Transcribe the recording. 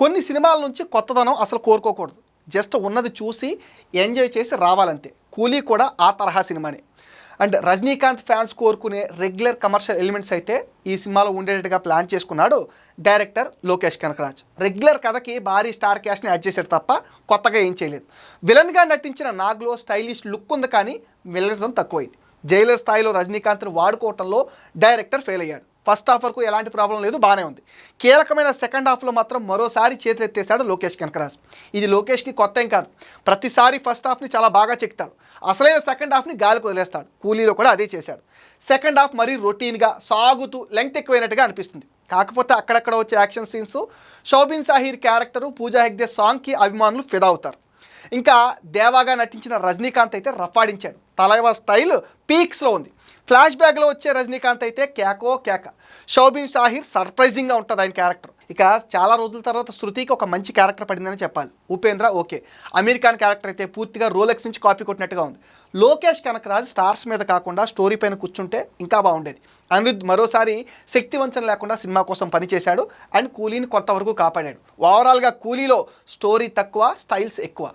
కొన్ని సినిమాల నుంచి కొత్తదనం అసలు కోరుకోకూడదు. జస్ట్ ఉన్నది చూసి ఎంజాయ్ చేసి రావాలంతే. కూలీ కూడా ఆ తరహా సినిమానే. అండ్ రజనీకాంత్ ఫ్యాన్స్ కోరుకునే రెగ్యులర్ కమర్షియల్ ఎలిమెంట్స్ అయితే ఈ సినిమాలో ఉండేటట్టుగా ప్లాన్ చేసుకున్నాడు డైరెక్టర్ లోకేష్ కనకరాజ్. రెగ్యులర్ కథకి భారీ స్టార్ క్యాష్ని యాడ్ చేశారు తప్ప కొత్తగా ఏం చేయలేదు. విలన్గా నటించిన నాగ్లో స్టైలిష్ లుక్ ఉంది కానీ విలనిజం తక్కువైంది. జైలర్ స్థాయిలో రజనీకాంత్ని వాడుకోవటంలో డైరెక్టర్ ఫెయిల్ అయ్యాడు. ఫస్ట్ హాఫ్ వరకు ఎలాంటి ప్రాబ్లం లేదు బాగానే ఉంది. కీలకమైన సెకండ్ హాఫ్లో మాత్రం మరోసారి చేతులెత్తేశాడు లోకేష్ కనకరాజ్. ఇది లోకేష్కి కొత్త ఏం కాదు. ప్రతిసారి ఫస్ట్ హాఫ్ని చాలా బాగా చెక్తాడు. అసలైన సెకండ్ హాఫ్ని గాలికి వదిలేస్తాడు. కూలీలో కూడా అదే చేశాడు. సెకండ్ హాఫ్ మరీ రొటీన్గా సాగుతూ లెంగ్త్ ఎక్కువైనట్టుగా అనిపిస్తుంది. కాకపోతే అక్కడక్కడ వచ్చే action scenes Soubin Shahir character Pooja Hegde సాంగ్కి అభిమానులు ఫిదా అవుతారు ఇంకా దేవాగా నటించిన రజనీకాంత్ అయితే రఫాడించాడు తలవ స్టైల్ పీక్స్లో ఉంది. ఫ్లాష్ బ్యాక్లో వచ్చే రజనీకాంత్ అయితే కేకో కేక షౌబిన్ షాహిర్ సర్ప్రైజింగ్గా ఉంటుంది ఆయన క్యారెక్టర్ ఇక చాలా రోజుల తర్వాత శృతికి ఒక మంచి క్యారెక్టర్ పడిందని చెప్పాలి. ఉపేంద్ర ఓకే. అమీర్ ఖాన్ క్యారెక్టర్ అయితే పూర్తిగా రోలెక్స్ నుంచి కాపీ కొట్టినట్టుగా ఉంది. లోకేష్ కనకరాజ్ స్టార్స్ మీద కాకుండా స్టోరీ పైన కూర్చుంటే ఇంకా బాగుండేది. అనిరుద్ మరోసారి శక్తి వంచన లేకుండా సినిమా కోసం పనిచేశాడు అండ్ కూలీని కొంతవరకు కాపాడాడు. ఓవరాల్గా కూలీలో స్టోరీ తక్కువ స్టైల్స్ ఎక్కువ.